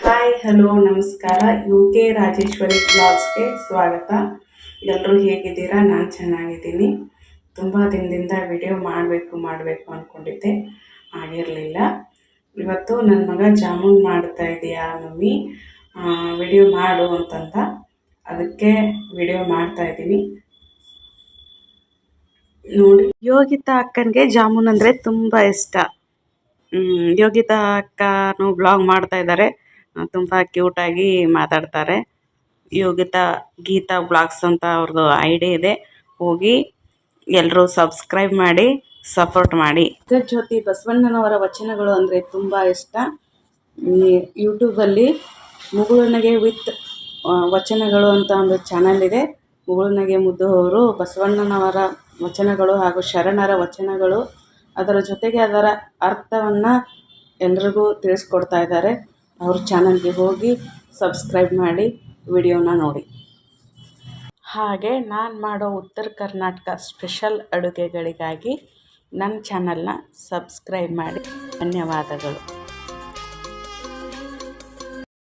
Hi hello ನಮಸ್ಕಾರ. U K Rajeshwari ಬ್ಲಾಗ್ಸ್ಗೆ ಸ್ವಾಗತ. ಎಲ್ಲರೂ ಹೇಗಿದ್ದೀರಾ? ನಾನು ಚೆನ್ನಾಗಿದ್ದೀನಿ. ತುಂಬ ದಿನದಿಂದ ವಿಡಿಯೋ ಮಾಡಬೇಕು ಮಾಡಬೇಕು ಅಂದ್ಕೊಂಡಿದ್ದೆ ಆಗಿರಲಿಲ್ಲ. ಇವತ್ತು ನನ್ನ ಮಗ ಜಾಮೂನ್ ಮಾಡ್ತಾ ಇದೆಯಾ ಮಮ್ಮಿ? ವಿಡಿಯೋ ಮಾಡು ಅಂತಂದ. ಅದಕ್ಕೆ ವಿಡಿಯೋ ಮಾಡ್ತಾ ಇದ್ದೀನಿ. ನೋಡಿ. ಯೋಗಿತಾ ಅಕ್ಕನಿಗೆ ಜಾಮೂನ್ ಅಂದರೆ ತುಂಬ ಇಷ್ಟ. ಯೋಗಿತಾ ಅಕ್ಕನು ಬ್ಲಾಗ್ ಮಾಡ್ತಾ ಇದ್ದಾರೆ. ತುಂಬ ಕ್ಯೂಟಾಗಿ ಮಾತಾಡ್ತಾರೆ. ಯೋಗಿತಾ, ಗೀತಾ ಬ್ಲಾಗ್ಸ್ ಅಂತ ಅವ್ರದ್ದು ಐಡಿ ಇದೆ. ಹೋಗಿ ಎಲ್ಲರೂ ಸಬ್ಸ್ಕ್ರೈಬ್ ಮಾಡಿ, ಸಪೋರ್ಟ್ ಮಾಡಿ. ಜ್ಯೋತಿ ಬಸವಣ್ಣನವರ ವಚನಗಳು ಅಂದರೆ ತುಂಬ ಇಷ್ಟ. ಯೂಟ್ಯೂಬಲ್ಲಿ ಮುಗುಳುನಗೆ ವಿತ್ ವಚನಗಳು ಅಂತ ಒಂದು ಚಾನಲ್ ಇದೆ. ಮುಗುಳುನಗೆ ಮುದ್ದು ಅವರು ಬಸವಣ್ಣನವರ ವಚನಗಳು ಹಾಗೂ ಶರಣರ ವಚನಗಳು. ಅದರ ಜೊತೆಗೆ ಅದರ ಅರ್ಥವನ್ನು ಎಲ್ರಿಗೂ ತಿಳಿಸ್ಕೊಡ್ತಾ ಇದ್ದಾರೆ. ಅವ್ರ ಚಾನಲ್ಗೆ ಹೋಗಿ ಸಬ್ಸ್ಕ್ರೈಬ್ ಮಾಡಿ ವಿಡಿಯೋನ ನೋಡಿ. ಹಾಗೆ ನಾನು ಮಾಡೋ ಉತ್ತರ ಕರ್ನಾಟಕ ಸ್ಪೆಷಲ್ ಅಡುಗೆಗಳಿಗಾಗಿ ನನ್ನ ಚಾನಲ್ನ ಸಬ್ಸ್ಕ್ರೈಬ್ ಮಾಡಿ. ಧನ್ಯವಾದಗಳು.